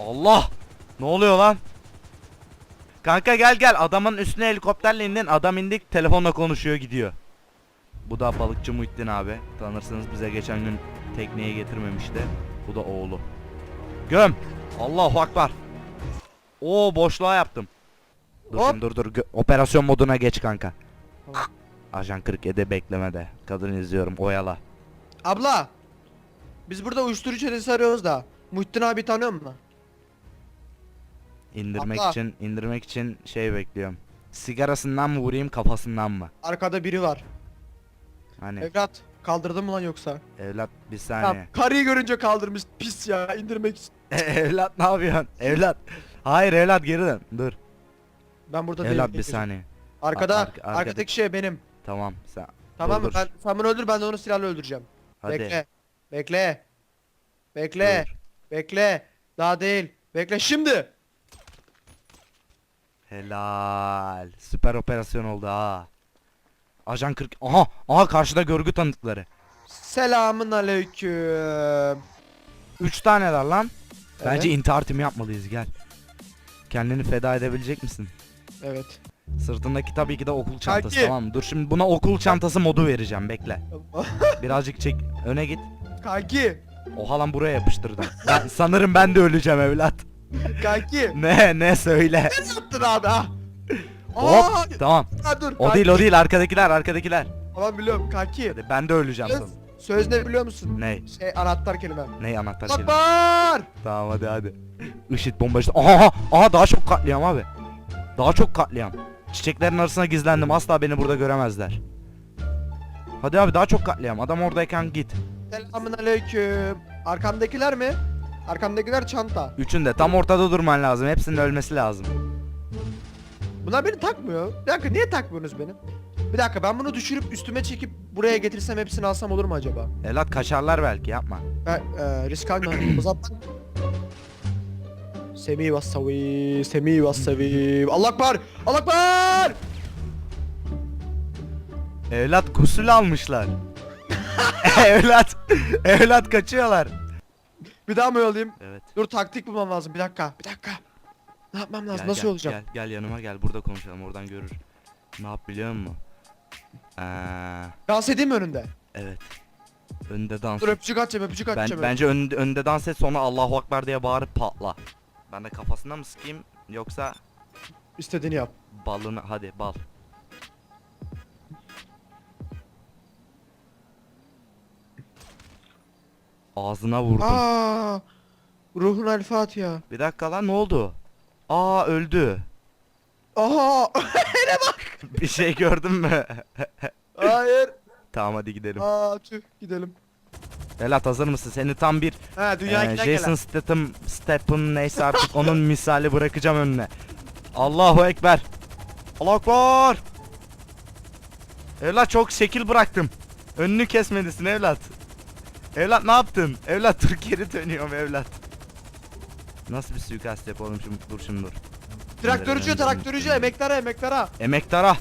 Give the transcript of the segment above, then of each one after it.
Allah! Ne oluyor lan? Kanka gel gel adamın üstüne helikopterle indin adam indik telefonla konuşuyor gidiyor. Bu da balıkçı Muhittin abi. Tanırsınız bize geçen gün tekneye getirmemişti. Bu da oğlu. Göm! Allahu akbar. Oo boşluğa yaptım. Dur Hop. şimdi dur dur. Gö- Operasyon moduna geç kanka. Tamam. Ajan 47 beklemede. Kadın izliyorum oyala. Abla. Biz burada uyuşturucu çetesi arıyoruz da. Muhittin abi tanıyor musun? İndirmek Abla. için indirmek için şey bekliyorum. Sigarasından mı vurayım kafasından mı? Arkada biri var. Hani Evlat. Kaldırdın mı lan yoksa? evlat bir Tamam. saniye. Karıyı görünce kaldırmış. Pis ya. indirmek için. evlat ne yapıyorsun? Evlat. Hayır evlat geri dön. Dur. Ben burada evlat değilim. bir saniye. Arkada. Ar- arka- arkada. Arkadaki şey benim. Tamam sen. Tamam mı? dur. Ben, sen bunu öldür ben de onu silahla öldüreceğim. Hadi. Bekle. Bekle. Bekle. Bekle. Daha değil. Bekle şimdi. Helal. Süper operasyon oldu ha. Ajan 40. Aha, aha karşıda görgü tanıkları. Selamın aleyküm. 3 taneler lan. Bence intihar timi yapmalıyız gel. Kendini feda edebilecek misin? Evet. Sırtındaki tabii ki de okul çantası Kanki. tamam mı? Dur şimdi buna okul çantası modu vereceğim bekle. Birazcık çek öne git. Kanki. Oha lan buraya yapıştırdım. Ben, sanırım ben de öleceğim evlat. Kanki. Ne ne söyle. Ne yaptın abi ha? Aa, Hop tamam. ha, dur. O kanki. değil o değil arkadakiler arkadakiler. Tamam biliyorum kanki. Hadi ben de öleceğim Söz, sanırım. söz ne biliyor musun? Ne? Şey anahtar kelime. Ne anahtar kelime? Akbar! Tamam hadi hadi. IŞİD bomba işte. Aha aha, aha daha çok katliam abi. Daha çok katliam. Çiçeklerin arasına gizlendim. Asla beni burada göremezler. Hadi abi daha çok katliam. Adam oradayken git. Selamın aleyküm. Arkamdakiler mi? Arkamdakiler çanta. Üçünde tam ortada durman lazım. Hepsinin ölmesi lazım. Bunlar beni takmıyor. Bir dakika niye takmıyorsunuz beni? Bir dakika ben bunu düşürüp üstüme çekip buraya getirsem hepsini alsam olur mu acaba? Evlat kaçarlar belki yapma. Ben e, risk almıyorum. o zaman Semih vassavi, Semih vassavi. Allah akbar! Allah akbar! Evlat kusul almışlar. evlat evlat kaçıyorlar. Bir daha mı yollayayım? Evet. Dur taktik bulmam lazım. Bir dakika, bir dakika. Ne yapmam lazım? Gel, Nasıl gel, olacağım? Gel, gel yanıma gel burada konuşalım oradan görür. Ne yap biliyor musun? Ee, Dans edeyim mi önünde? evet. Önde dans. Dur öpücük atacağım, öpücük Ben, atacağım. bence önde, önde dans et sonra Allahu Akbar diye bağırıp patla. Ben de kafasına mı sıkayım yoksa İstediğini yap. balını hadi bal. Ağzına vurdum. Aa! Ruhun el Fatiha. Bir dakika lan ne oldu? Aa öldü. Aha! Bir şey gördün mü? Hayır. tamam hadi gidelim. Aa tüh gidelim. Belat hazır mısın? Seni tam bir He dünya Ee, Jason Statham, Statham neyse artık onun misali bırakacağım önüne. Allahu Ekber. Allahu Ekber. Evlat çok şekil bıraktım. Önünü kesmelisin evlat. Evlat ne yaptın? Evlat dur geri dönüyorum evlat. Nasıl bir suikast yapalım şimdi? Dur şimdi dur. Traktörcü, traktörcü, emeklere, emeklere. Emektara.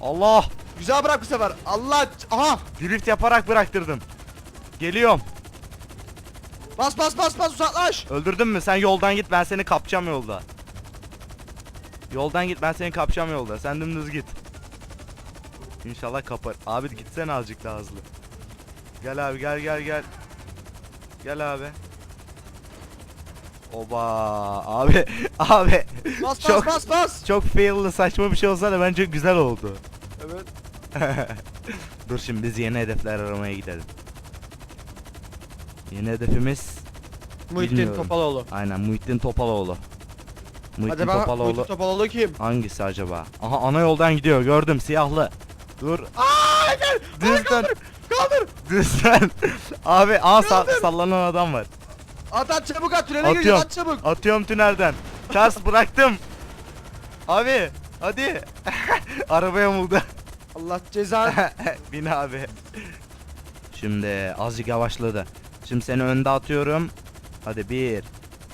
Allah. Güzel bırak bu sefer. Allah! Aha! Drift yaparak bıraktırdım. Geliyorum. Bas bas bas bas uzaklaş. Öldürdün mü? Sen yoldan git ben seni kapacağım yolda. Yoldan git ben seni kapacağım yolda. Sen dümdüz git. İnşallah kapar. Abi gitsene azıcık daha hızlı. Gel abi gel gel gel. Gel abi. Oba abi abi Bas Çok- bas bas çok fail'lı saçma bir şey olsa da bence güzel oldu. Evet. Dur şimdi biz yeni hedefler aramaya gidelim. Yeni hedefimiz Muhittin Bilmiyorum. Topaloğlu. aynen Muhittin Topaloğlu. Muhittin Hadi bana Topaloğlu. Muhittin Topaloğlu kim? Hangisi acaba? Aha ana yoldan gidiyor gördüm siyahlı. Dur. Aa gel. Düz dön. Kaldır. Dön. Abi aa sa- sallanan adam var. At at çabuk at tünele gir Atıyorum. at çabuk. Atıyorum tünelden. Ters bıraktım. Abi hadi. Araba yamuldu. Allah cezanı. Bin abi. Şimdi azıcık yavaşladı. Şimdi seni önde atıyorum. Hadi bir, Hadi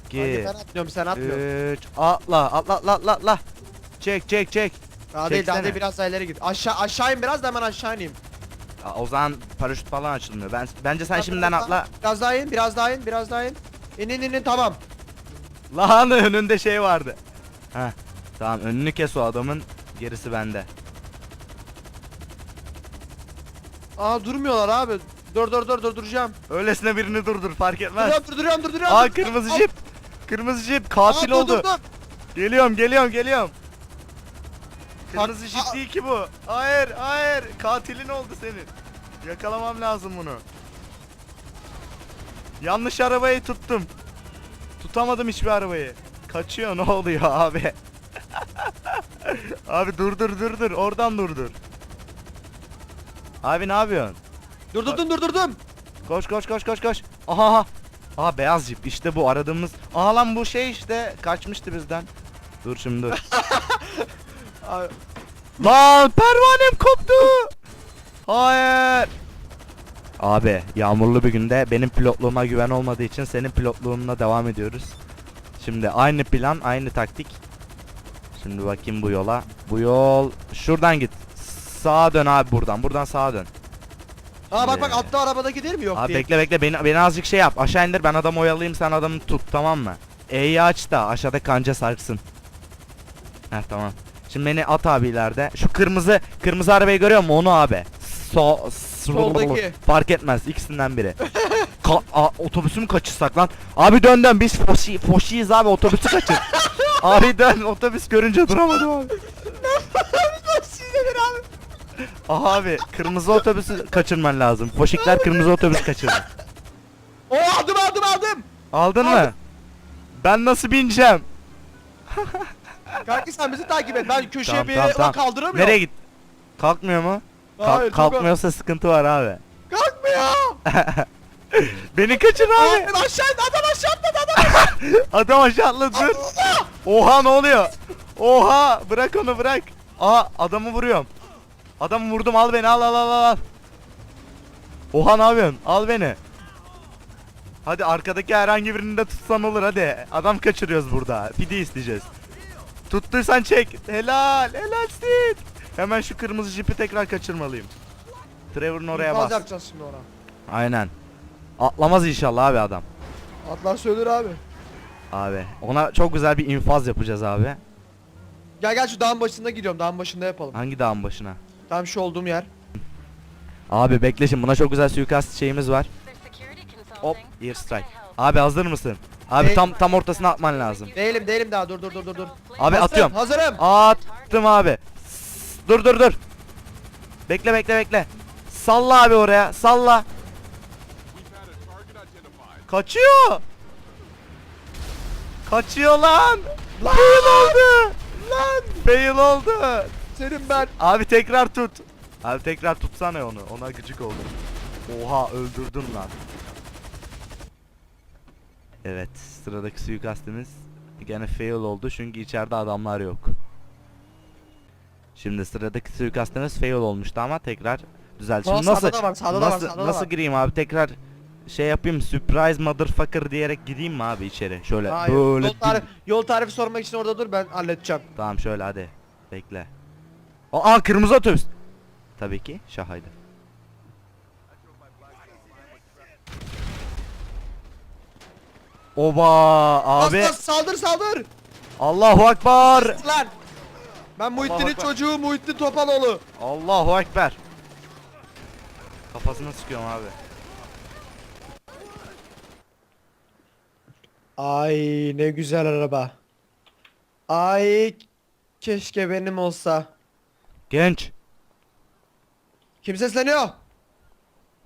iki, ben atmıyorum sen atmıyorsun. üç. Atla atla atla atla atla. Çek çek çek. Daha değil daha çeksene. değil biraz daha ileri git. Aşağı aşağı in biraz da hemen aşağı ineyim. Aa, O zaman paraşüt falan açılmıyor. Ben bence sen Biraz şimdiden daha- atla. Biraz daha in biraz daha in biraz daha in. İn in in, in tamam. Lan önünde şey vardı. Heh. Tamam önünü kes o adamın. Gerisi bende. Aa durmuyorlar abi. Dur dur dur dur duracağım. Öylesine birini durdur fark etmez. Duruyorum durduruyorum durduruyorum. Aa kırmızı jip. Kırmızı jip katil oldu. Geliyorum geliyorum geliyorum. Kırmızı Aa. değil ki bu. Hayır hayır katilin oldu senin. Yakalamam lazım bunu. Yanlış arabayı tuttum. Tutamadım hiçbir arabayı. Kaçıyor ne oluyor abi? abi dur dur dur dur oradan dur dur. Abi ne yapıyorsun? Durdurdum durdurdum. Koş koş koş koş koş. Aha aha. Aha beyaz jip işte bu aradığımız. Aha lan bu şey işte kaçmıştı bizden. Dur şimdi dur. Abi, lan pervanem koptu. Hayır. Abi yağmurlu bir günde benim pilotluğuma güven olmadığı için senin pilotluğunla devam ediyoruz. Şimdi aynı plan aynı taktik. Şimdi bakayım bu yola. Bu yol şuradan git. Sağa dön abi buradan. Buradan sağa dön. Aa bak bak altta arabadaki değil mi yok Abi değil. bekle bekle beni, beni azıcık şey yap. Aşağı indir ben adamı oyalayayım sen adamı tut tamam mı? E'yi aç da aşağıda kanca sarsın. Heh tamam. Şimdi beni at abi ileride. Şu kırmızı kırmızı arabayı görüyor musun onu abi? So Soldaki. Fark etmez ikisinden biri. Ka a, otobüsü mü kaçırsak lan? Abi dön dön biz foşi foşiyiz abi otobüsü kaçır. abi dön otobüs görünce duramadım abi. Abi kırmızı otobüsü kaçırman lazım. Foşikler kırmızı otobüs kaçırdı. Oo aldım aldım aldım. Aldın Aldım. mı? Ben nasıl bineceğim? Kanki sen bizi takip et. Ben köşeye Tamam, bir tamam, yere tamam. kaldıramıyorum. Nereye git? Kalkmıyor mu? Kalk- Hayır, çok- kalkmıyorsa sıkıntı var abi. Kalkmıyor. Beni kaçır abi. Abi aşağı adam aşağı atladı adam. Adam aşağı atladı. Oha ne oluyor? Oha bırak onu bırak. Aa adamı vuruyorum. Adamı vurdum al beni al al al al. Oha ne yapıyorsun? Al beni. Hadi arkadaki herhangi birini de tutsan olur hadi. Adam kaçırıyoruz burada. Pide isteyeceğiz. Tuttuysan çek. Helal. Helalsin. Hemen şu kırmızı jipi tekrar kaçırmalıyım. Trevor'ın oraya İnfaz bas. yapacağız şimdi ona. Aynen. Atlamaz inşallah abi adam. Atlar söyler abi. Abi ona çok güzel bir infaz yapacağız abi. Gel gel şu dağın başında gidiyorum. Dağın başında yapalım. Hangi dağın başına? Tam şu olduğum yer. Abi bekle şimdi buna çok güzel suikast şeyimiz var. Hop air strike. Abi hazır mısın? Abi Değil. tam tam ortasına atman lazım. Değilim değilim daha dur dur dur dur dur. Abi Hazırım, atıyorum. Hazırım. Attım abi. S- Dur dur dur. Bekle bekle bekle. Salla abi oraya. Salla. Kaçıyor. Kaçıyor lan. Fail oldu. Lan Fail oldu. senin ben. Abi tekrar tut. Abi tekrar tutsana onu. Ona gıcık oldum. Oha öldürdün lan. Evet sıradaki suikastimiz gene fail oldu çünkü içeride adamlar yok. Şimdi sıradaki suikastimiz fail olmuştu ama tekrar düzeldi. Şimdi Sağda nasıl da var, sağda da var, nasıl, sağda da nasıl var. gireyim abi tekrar şey yapayım surprise motherfucker diyerek gireyim mi abi içeri şöyle Hayır. böyle Yol, tarif, yol tarifi sormak için orada dur ben halledeceğim. Tamam şöyle hadi. Bekle. Aa kırmızı otobüs. Tabii ki şahaydı. Oba abi. Bas, bas, saldır saldır. Allahu ekber. Lan. Ben Muhittin'in çocuğu Muhittin Topaloğlu. Allahu ekber. Kafasına sıkıyorum abi. Ay ne güzel araba. Ay keşke benim olsa. Genç. Kim sesleniyor?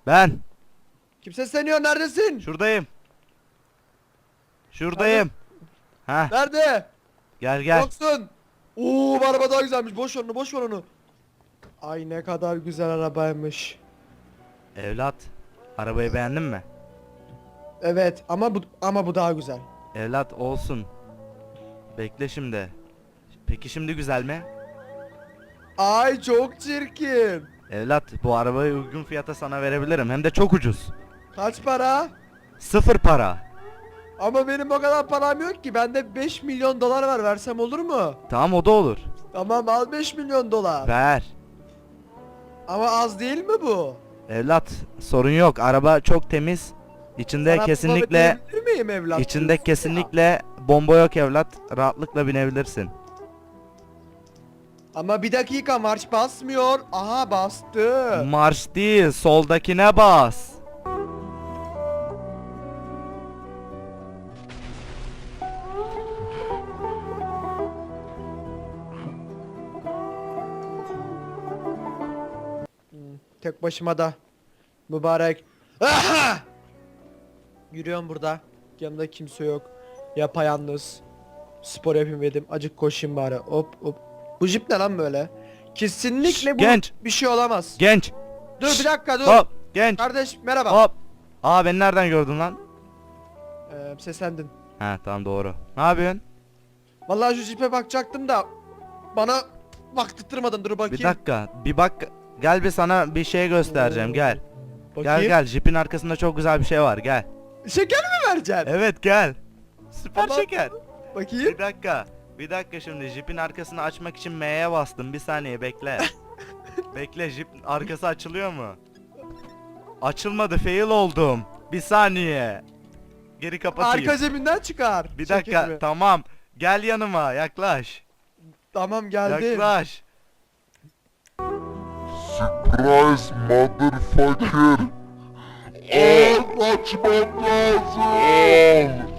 Ben. Kim sesleniyor? Neredesin? Şuradayım. Şuradayım. Ha Nerede? gel gel. Yoksun. Oo bu araba daha güzelmiş. Boş ver onu, boş ver onu. Ay ne kadar güzel arabaymış. Evlat. Arabayı beğendin mi? Evet ama bu ama bu daha güzel. Evlat olsun. Bekle şimdi. Peki şimdi güzel mi? Ay çok çirkin. Evlat bu arabayı uygun fiyata sana verebilirim hem de çok ucuz. Kaç para? Sıfır para. Ama benim o kadar param yok ki. Bende 5 milyon dolar var. Versem olur mu? Tamam o da olur. Tamam al 5 milyon dolar. Ver. Ama az değil mi bu? Evlat sorun yok. Araba çok temiz. İçinde Sana kesinlikle bulabilir bineyim evlat? İçinde Ya. kesinlikle bomba yok evlat. Rahatlıkla binebilirsin. Ama bir dakika marş basmıyor. Aha bastı. Marş değil, soldakine bas. Başıma da. Mübarek. Aha! Yürüyorum burada. Yanımda kimse yok. Yapayalnız. Spor yapayım dedim. Acık koşayım bari. Hop hop. Bu jip ne lan böyle? Kesinlikle bu Genç. bir şey olamaz. Genç. Dur bir dakika dur. Hop, genç. Kardeş merhaba. Hop. Aa beni nereden gördün lan? Ee, seslendin. He tamam doğru. Ne yapıyorsun? Vallahi şu jipe bakacaktım da bana baktırtmadın dur bakayım. Bir dakika. Bir bak. Gel bir sana bir şey göstereceğim. Gel. Bakayım. Gel gel. Jipin arkasında çok güzel bir şey var. Gel. Şeker mi vereceksin? Evet gel. Süper Tamam. şeker. Bakayım. Bir dakika. Bir dakika şimdi jipin arkasını açmak için M'ye bastım. Bir saniye bekle. bekle jip arkası açılıyor mu? Açılmadı fail oldum. Bir saniye. Geri kapatayım. Arka cebinden çıkar. Bir dakika şekeri. tamam. Gel yanıma yaklaş. Tamam geldim. Yaklaş. Surprise motherfucker. Aa kaçmam lazım.